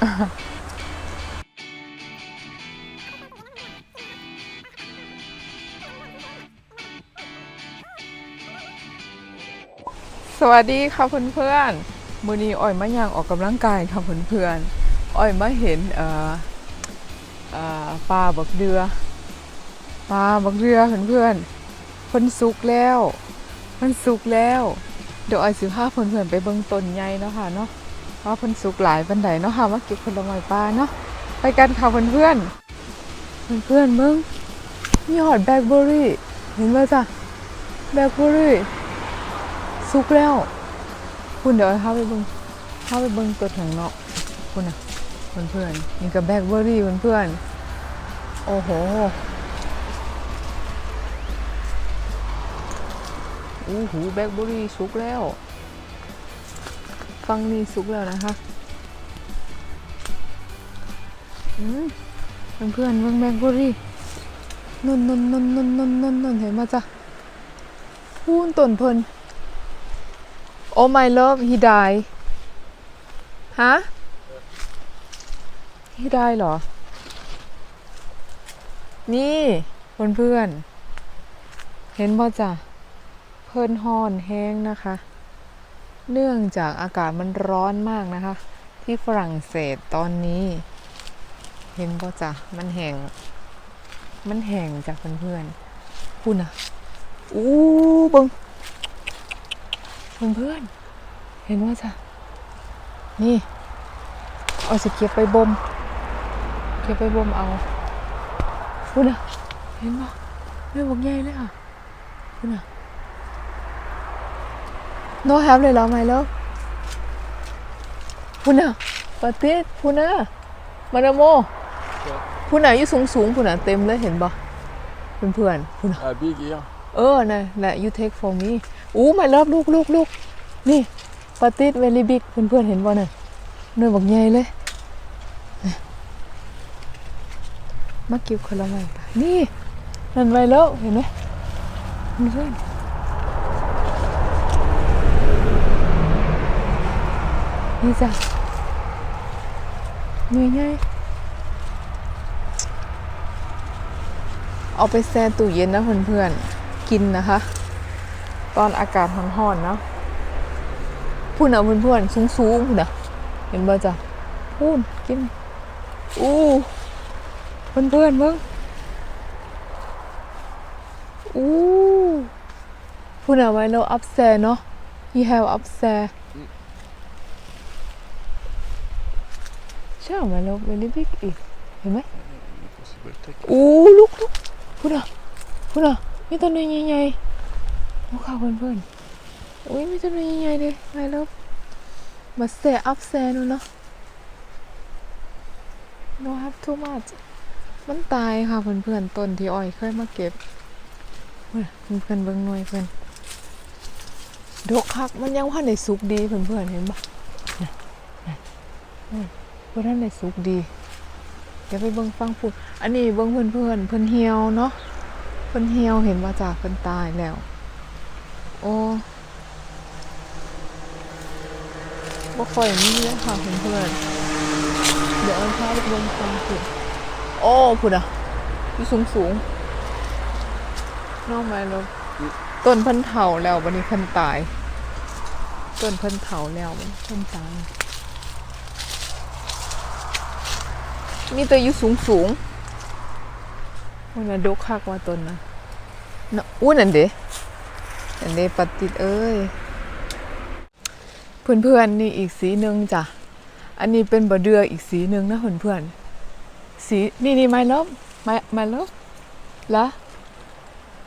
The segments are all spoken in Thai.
สวัสดีค่ะเพื่อนๆมื้อนี้อ้อยมาย่างออกกำลังกายค่ะเพื่อนๆอ้อยมาเห็นปลาบักเดือปลาบักเดือเพื่อนๆเพิ่นสุกแล้วเพิ่นสุกแล้ว เดี๋ยวอ้อยสิพาเพื่อนๆไปเบิ่งต้นใหญ่เนาะค่ะเนาะ ว่าเพิ่นสุกหลายปานใดเนาะค่ะมาเก็บผลไม้ปลาเนาะไปกันค่ะเพื่อนๆเพื่อนเบิ่งมีหอดแบล็คเบอร์รี่เห็นบ่จ้ะแบล็คเบอร์รี่สุกแล้วคุณเดี๋ยวเข้าไปเบิ่งเข้าไปเบิ่งตัวถังเนาะคุณอะเพื่อนเพื่อนนี่กับแบล็คเบอร์รี่เพื่อนเพื่อนโอ้โหโอ้โหแบล็คเบอร์รี่สุกแล้ว ฟังนี่สุกแล้วนะคะเพื่อนเพื่อนๆเบิ่งแบล็คเบอรี่นนนนนนนนนนนนเห็นมาจ้ะพูนต้นเพิ่น Oh my love he died ฮะ he died เหรอ นี่เพื่อนๆเห็นบ่จ้ะ เพิ่นฮอนแห้งนะคะ เนื่องจากอากาศมันร้อนมากนะคะ ที่ฝรั่งเศสตอนนี้ เห็นบ่จ้ะมันแห้งมันแห้งจากเพื่อนๆคุณอะอู้เบิงเพื่อนๆเห็นว่าจ้ะนี่ เอาสิเก็บไปบ่มเก็บไปบ่มเอาคุณอะเห็นปะเรื่องบกใหญ่เลยค่ะคุณอะ โนแฮปเลยเหรอไม่แล้วคุณอะปาติดคุณอะมาดามโมคุณอะอยู่สูงสูงๆคุณอะเต็มเลยเห็นปะเพื่อนๆคุณอะ Uh, big ear. เออนะนะ you take for me อู้ไม่เลิฟลูกลูกลูกนี่ปาติสเวลีบิ๊กเพื่อนๆเห็นบ่น่ะเนื้อบักใหญ่เลยนี่มาเก็บคนละไม้ปะนี่นั่นไว้แล้วเห็นไหมเพื่อน นี่จ้ะเนื้อใหญ่เอาไปแช่ตู้เย็นนะเพื่อนๆ กินนะคะ ตอนอากาศร้อนๆเนาะพูดนะเพื่อนๆสูงๆพูดนะเห็นบ่จ้ะพูดกินอู้เพื่อนๆเบิ่งอู้พูดนะไว้แล้วอัพแซเนาะ he have up แซใช่ไหมแล้ว very big อีกเห็นไหม Possible take. อู้ลูกลูกพูดอะพูดอะมีตัวนี้ใหญ่ๆลูกค้าเพื่อนๆอุ้ยมีตัวนี้ใหญ่ๆเลยไงแล้วมาแซอัพแซนู่นเนาะ no have too much มันตายค่ะเพื่อนๆต้นที่อ้อยเคยมาเก็บเพื่อนเพื่อนๆเบิ่งหน่วยเพื่อนดกคักมันยังว่าในสุกดีเพื่อนๆเห็นปะน่ะน่ะอืม เพื่อนในสุกดี เดี๋ยวไปเบิ่งฟังพูดอันนี้เบิ่งเพื่อนเพื่อนเพิ่อนเหี่ยวเนาะเพิ่อนเหี่ยวเห็นว่าจากเพิ่อนตายแล้ว โอ้บ่ค่อยมีเลยค่ะเพื่อนเพื่อนเดี๋ยวเอาพาไปเบิ่งฟังพูดโอ้พูดอะอยู่สูงสูงนอกไม้ลบต้นเพิ่นเฒ่าแล้วบัดนี้เพิ่นตาย ต้นเพิ่นเฒ่าแล้วบันี้เพิ่นตาย มีตัวอยู่สูงสูงๆมันนะดกคักว่าต้นนะนะอู้นั่นเด้อันเด้ปฏิดเอ้ย เพื่อนๆนี่อีกสีหนึ่งจ้ะ อันนี้เป็นบะเดืออีกสีหนึ่งนะเพื่อนๆสีนี่นี่ไม้ลบไม้ไม้ลบละ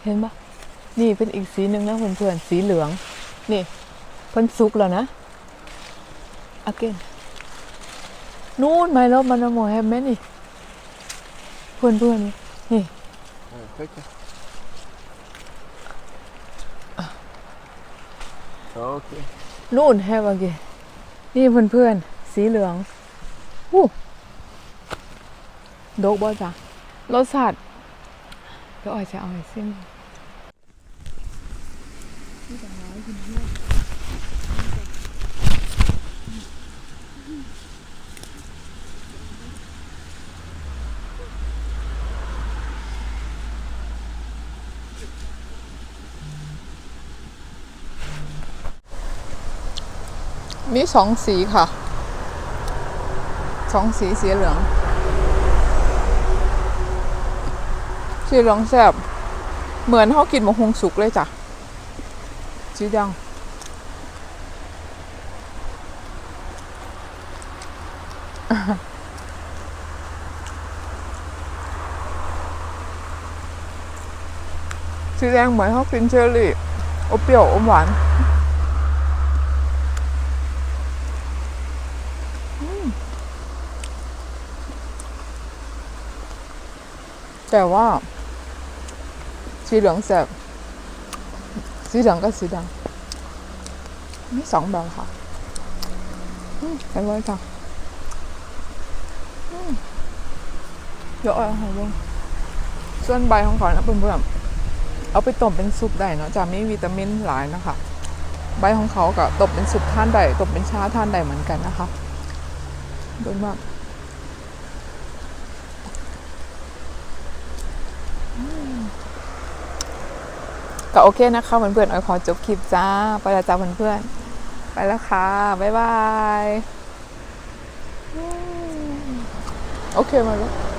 เห็นปะนี่เป็นอีกสีหนึ่งนะเพื่อนๆสีเหลือง นี่เพิ่นสุกแล้วนะ again นู่นไม่ลบมันโมแฮมแม่นี่เพื่อนเพื่อนๆนี่ Uh, take it. Okay. นู่นแฮมอเกนี่เพื่อนเพื่อนๆสีเหลืองอู้โดกบ่จ้ะรสชาติเดี๋ยวอ้อยจะเอาไอ้เส้ มีสองสีค่ะ สองสีสีเหลือง สีเหลืองแซ่บเหมือนเขากินมกฮงสุกเลยจ้ะสีแดงสีแดงเหมือนเขากินเชอร์รี่อมเปรี้ยวอมหวาน แต่ว่า สีเหลืองแสบสีเหลืองกับสีแดงมีสองแบบค่ะอืมอร่อยจ้ะอืมเยวเอาให้ลงส่วนใบของเขานะเพื่อนๆเอาไปต้มเป็นซุปได้เนาะจะมีวิตามินหลายนะคะใบของเขาก็ต้มเป็นซุปท่านได้ต้มเป็นชาท่านได้เหมือนกันนะคะเบิ่งมากอืม ก็โอเคนะคะเพื่อนๆออยขอจบคลิปจ้า ไปแล้วจ้าเพื่อนๆ ไปแล้วค่ะ บ๊ายบาย โอเคมาแล้ว